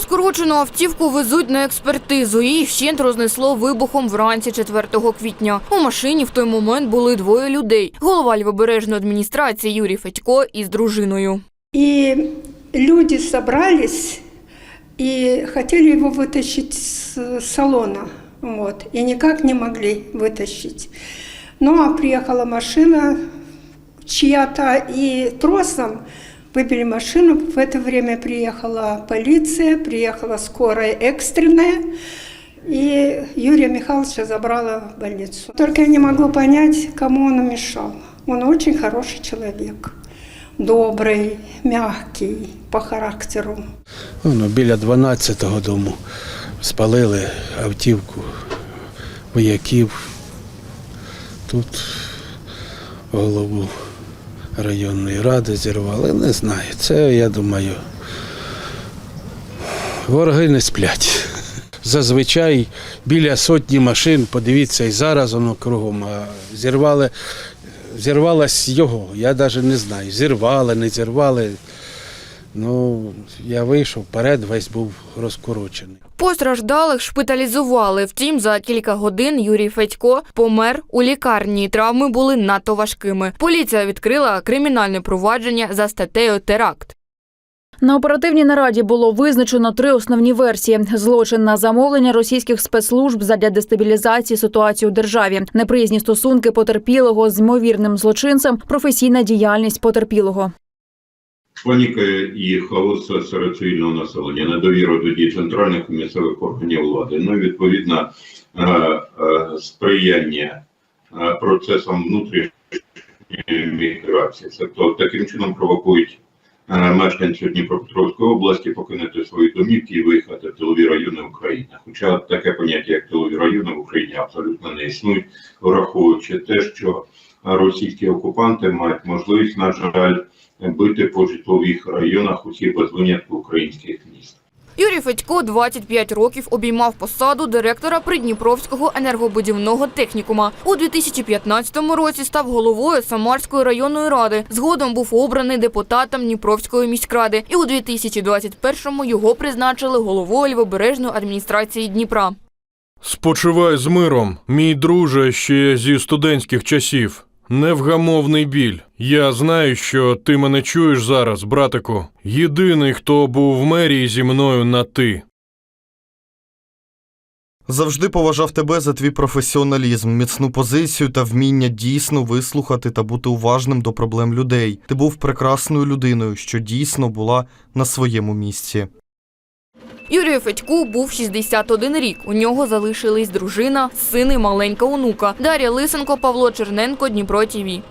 Розкорочену автівку везуть на експертизу. Її вщент рознесло вибухом вранці 4 квітня. У машині в той момент були двоє людей. Голова Львобережної адміністрації Юрій Федько із дружиною. И люди собрались и хотели его вытащить с салона. Вот, и никак не могли вытащить. Ну а приехала машина чья-то и тросом выбили машину. В это время приехала полиция, приехала скорая экстренная. И Юрия Михайловича забрала в больницу. Только я не могу понять, кому он мешал. Он очень хороший человек. Добрий, м'який по характеру. Ну, біля 12-го дому спалили автівку вояків. Тут голову районної ради зірвали. Не знаю. Це, я думаю, вороги не сплять. Зазвичай біля сотні машин, подивіться, і зараз воно кругом. А зірвали, зірвалась його. Я навіть не знаю. Зірвали, не зірвали. Ну, я вийшов вперед, весь був розкорочений. Постраждалих шпиталізували. Втім, за кілька годин Юрій Федько помер у лікарні. Травми були надто важкими. Поліція відкрила кримінальне провадження за статтею теракт. На оперативній нараді було визначено три основні версії: злочин на замовлення російських спецслужб задля дестабілізації ситуації у державі, неприязні стосунки потерпілого з ймовірним злочинцем, професійна діяльність потерпілого. Паніка і хаос серед цивільного населення, недовіра до дій центральних і місцевих органів влади, ну і відповідно е, е, сприяння е, процесам внутрішньої міграції. Тобто таким чином провокують мешканців Дніпропетровської області покинути свої домівки і виїхати в тилові райони України. Хоча таке поняття, як тилові райони в Україні, абсолютно не існують, враховуючи те, що російські окупанти мають можливість, на жаль, бити по житлових районах усіх без винятку українських міст. Юрій Федько 25 років обіймав посаду директора Придніпровського енергобудівного технікума. У 2015 році став головою Самарської районної ради. Згодом був обраний депутатом Дніпровської міськради. І у 2021-му його призначили головою Львобережної адміністрації Дніпра. Спочивай з миром, мій друже ще зі студентських часів. Невгамовний біль. Я знаю, що ти мене чуєш зараз, братику. Єдиний, хто був в мерії зі мною на ти. Завжди поважав тебе за твій професіоналізм, міцну позицію та вміння дійсно вислухати та бути уважним до проблем людей. Ти був прекрасною людиною, що дійсно була на своєму місці. Юрію Федьку був 61 рік. У нього залишились дружина, син і маленька онука. Дар'я Лисенко, Павло Черненко, Дніпро ТІВІ.